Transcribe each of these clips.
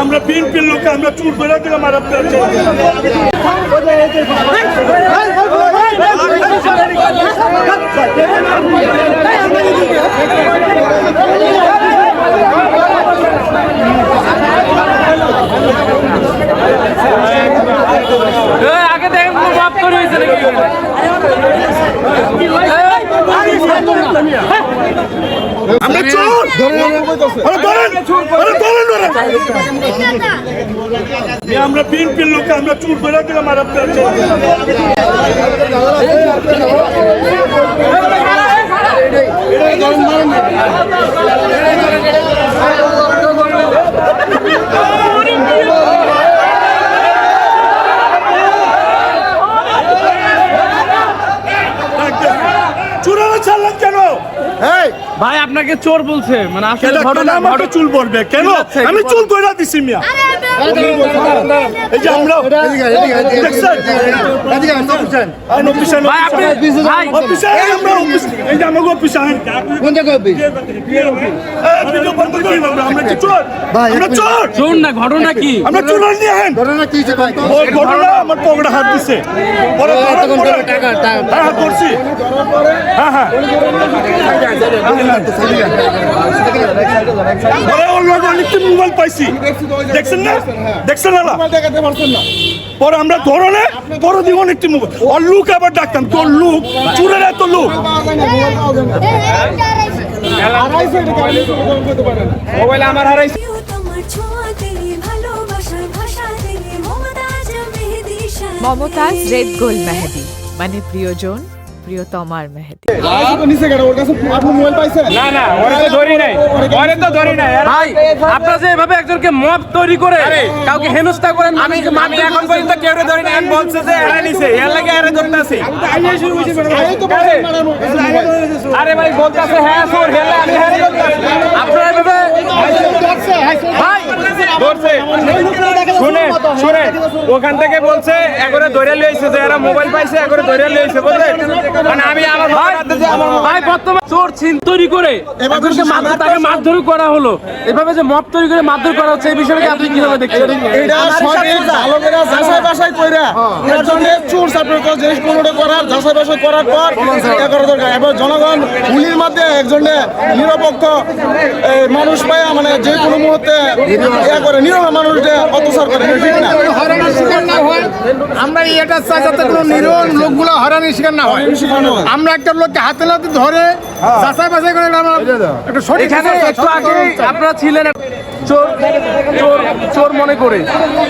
আমরা বিএনপির লোক আমরা চুর করে দিলাম আর আপনারা আগে দেখেন মাপ করে হয়েছে নাকি? আমরা চোর। আমরা বিএনপির লোক আমরা চুর করে দিলাম আর আপনারা ছাড়লেন কেন ভাই আপনাকে চোর বলছে মানে আসলে ঘটনা আমাকে চুল পড়বে কেন কি আমি চুল কইরা দিছি মিয়া এই যে আমরা ঘটনা কি আমরা চোর নিয়ে ঘটনা কি ঘটনা আমার পকেটে হাত দিছে হ্যাঁ হ্যাঁ মোবাইল পরে আমরা ধরনে অনেকটি মোবাইল ওর লুক আবার ডাকতাম, তোর লুক, চুরের এত লুক। মোবাইল আমার হারাইছে মমতাজ গোল্ড মেহেদি। মানে প্রিয়জন প্রিয়তমার মেহেদি। না না ওরে তো ধরি নাই। ওরে তো ধরি নাই। ভাই আপনারা যে এভাবে একজনকে মব তৈরি করে কাউকে হেনস্থা করেন আমি আমি এখন পর্যন্ত কেউ ধরি নাই বলছে যে এরা নিছে এর লাগে এরা ধরতাছি আরে ভাই বলতাছে হ্যাঁ সোর হেলে আমি হ্যাঁ ধরতাছি আপনারা এভাবে ভাই ধরছে শুনে শুনে ওখান থেকে বলছে একরে ধরে লইছে যে এরা মোবাইল পাইছে একরে ধরে লইছে বুঝলেন মানে আমি আমার ভাই ভাই বর্তমান চোর ছিন। তৈরি করে একজনকে মাথা তাকে মারধর করা হলো। এভাবে যে মব তৈরি করে মারধর করা হচ্ছে এই বিষয়টাকে আপনি কীভাবে দেখছেন? এটা সঠিক ভালো করে যাচাই বাছাই কইরা। এর জন্য চোর চাপের তো জিনিস কোনোটা করার যাচাই বাছাই করার পর এটা করা দরকার। এবার জনগণ গুলির মধ্যে একজনে নিরপেক্ষ মানুষ পায় মানে যে কোনো মুহূর্তে ইয়া করে নিরহ মানুষকে অত্যাচার করে। ঠিক না। শিকার না হয়। আমরা এটা চাই যাতে কোনো নিরহ লোকগুলো হয়রানির শিকার না হয়। আমরা একটা লোককে হাতে নাতে ধরে যাচাই বাছাই করে আমরা একটা সঠিক একটু আগে আপনারা ছিলেন চোর চোর চোর মনে করে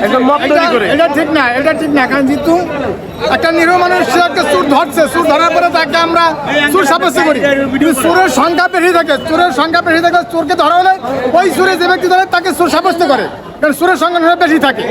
একজন মব তৈরি করে। এটা ঠিক না এটা ঠিক না কারণ যেহেতু একটা নিরীহ মানুষ একটা চুর ধরছে। চুর ধরার পরে তাকে আমরা চুর সাব্যস্ত করি। কিন্তু চোরের সংখ্যা বেশি থাকে চোরের সংখ্যা বেশি থাকে চোরকে ধরা হলে ওই চোরে যে ব্যক্তি ধরে তাকে চোর সাব্যস্ত করে। কারণ চোরের সংখ্যা বেশি থাকে।